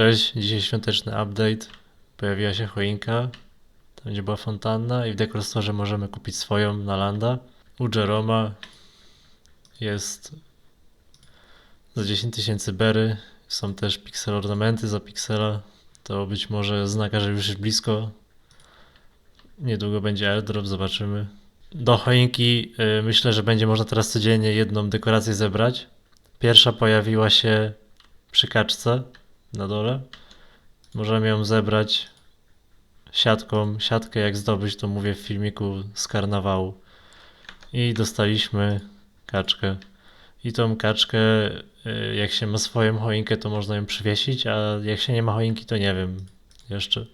Cześć, dzisiaj świąteczny update. Pojawiła się choinka, tam gdzie była fontanna i w Dekorostorze możemy kupić swoją na landa. U Jeroma jest za 10 tysięcy bery. Są też pixel ornamenty za piksela. To być może znaka, że już jest blisko. Niedługo będzie airdrop, zobaczymy. Do choinki y, myślę, że będzie można teraz codziennie jedną dekorację zebrać. Pierwsza pojawiła się przy kaczce na dole. Możemy ją zebrać siatką. Siatkę jak zdobyć, to mówię w filmiku z karnawału. I dostaliśmy kaczkę. I tą kaczkę, y, jak się ma swoją choinkę, to można ją przywiesić, a jak się nie ma choinki, to nie wiem jeszcze. Y,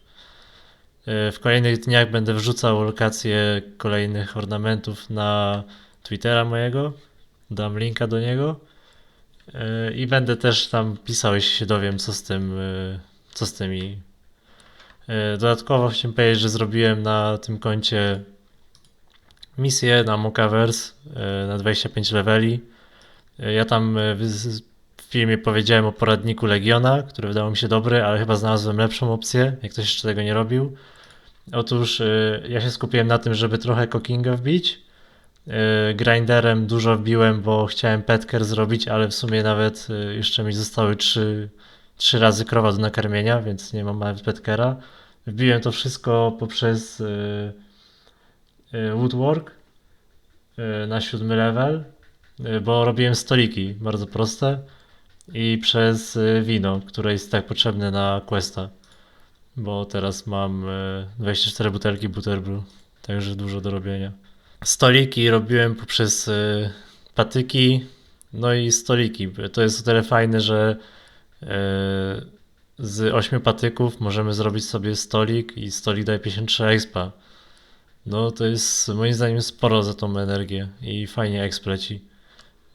W kolejnych dniach będę wrzucał lokacje kolejnych ornamentów na Twittera mojego. Dam linka do niego. I będę też tam pisał, jeśli się dowiem, co z tym, yy, co z tymi. Yy, Dodatkowo chciałem powiedzieć, że zrobiłem na tym koncie misję na Mokaverse yy, na 25 leveli. Ja tam w filmie powiedziałem o poradniku Legiona, który wydawał mi się dobry, ale chyba znalazłem lepszą opcję, jak ktoś jeszcze tego nie robił. Otóż ja się skupiłem na tym, żeby trochę cookinga wbić. Yy, Grinderem dużo wbiłem, bo chciałem petker zrobić, ale w sumie nawet yy, jeszcze mi zostały trzy, trzy razy krowa do nakarmienia, więc nie mam nawet petkera. Wbiłem to wszystko poprzez yy, woodwork na siódmy level, bo robiłem stoliki, bardzo proste, i przez wino, które jest tak potrzebne na questa, bo teraz mam yy, 24 butelki Butterbrew, także dużo do robienia. Stoliki robiłem poprzez y, patyki, no i stoliki. To jest o tyle fajne, że y, z ośmiu patyków możemy zrobić sobie stolik i stolik daje 53 expa. No to jest moim zdaniem sporo za tą energię i fajnie exp leci.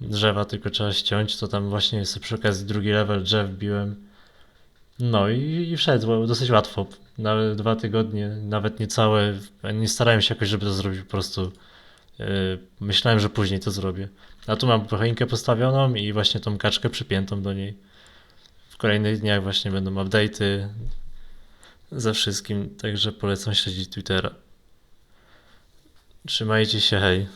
Drzewa tylko trzeba ściąć, to tam właśnie sobie przy okazji drugi level drzew biłem. No i, i wszedł dosyć łatwo. Nawet dwa tygodnie, nawet niecałe. Nie starałem się jakoś, żeby to zrobić po prostu. Yy, Myślałem, że później to zrobię. A tu mam choinkę postawioną i właśnie tą kaczkę przypiętą do niej. W kolejnych dniach właśnie będą update'y ze wszystkim, także polecam śledzić Twittera. Trzymajcie się, hej.